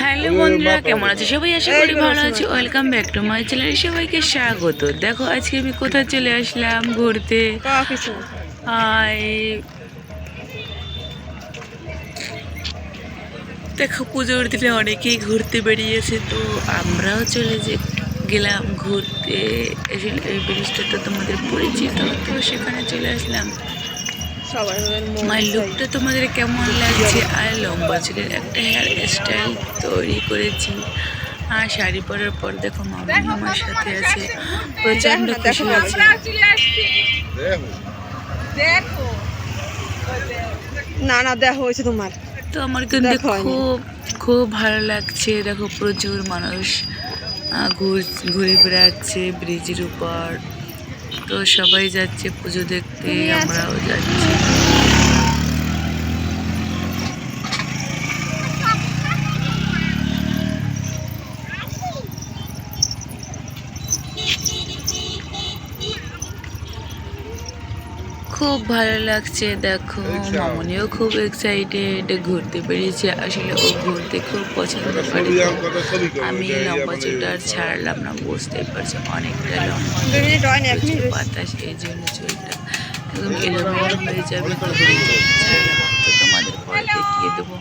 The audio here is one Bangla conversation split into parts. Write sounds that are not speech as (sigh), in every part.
হ্যালো বন্ধুরা কেমন আছে? সবাই আশা করি ভালো আছে। Welcome back to my channel সবাইকে স্বাগত। দেখো আজকে আমি কোথায় চলে আসলাম? ঘুরতে। দেখো পুজোর দিনে অনেকেই ঘুরতে বেরিয়েছে তো আমরাও চলে যে গেলাম ঘুরতে। এই ব্রিজটা তো তোমাদের পরিচিত তো সেখানে চলে আসলাম। আমার লুকটা তোমাদের কেমন লাগছে? আর লম্বা চুলের একটা হেয়ার স্টাইল তৈরি করেছি। আর শাড়ি পরার পর দেখো মামা আমার সাথে আছে। প্রচণ্ড খুশি আছে না না দেখা হয়েছে তোমার। তো আমার কিন্তু দেখো খুব খুব ভালো লাগছে। দেখো প্রচুর মানুষ ঘুর ঘুরে বেড়াচ্ছে ব্রিজের উপর। তো সবাই যাচ্ছে পুজো দেখতে আমরাও যাচ্ছি। খুব ভালো লাগছে দেখো। মামনিও খুব এক্সাইটেড ঘুরতে বেরিয়েছে। আসলে ও ঘুরতে খুব পছন্দ করে। আমি লম্বা চুলটা আর ছাড়লাম না বুঝতেই পারছি অনেকটা লম্বা। বাতাস এই জন্য চুলটা। একদম এলোমেলো হয়ে যাবে। তো তোমাদের পরে দেখিয়ে দেবো।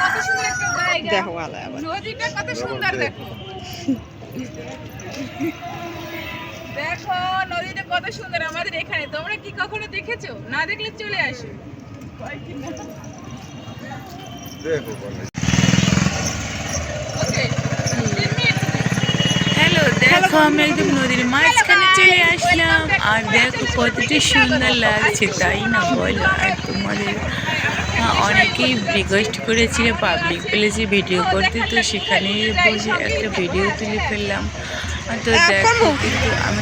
কত সুন্দর একটা জায়গা দেখো ভালো নদীটা কত সুন্দর দেখো। (laughs) দেখো নদীটা কত সুন্দর আমাদের এখানে। তোমরা কি কখনো দেখেছ? না দেখলে চলে আসো। হ্যালো দেখো একদম চলে আসলাম। আর দেখো কতটা সুন্দর লাগছে, তাই না তোমাদের অনেকেই রিকোয়েস্ট পাবলিক ভিডিও করতে, তো সেখানে বসে একটা ভিডিও তুলে ফেললাম। তো দেখো, কিন্তু আমি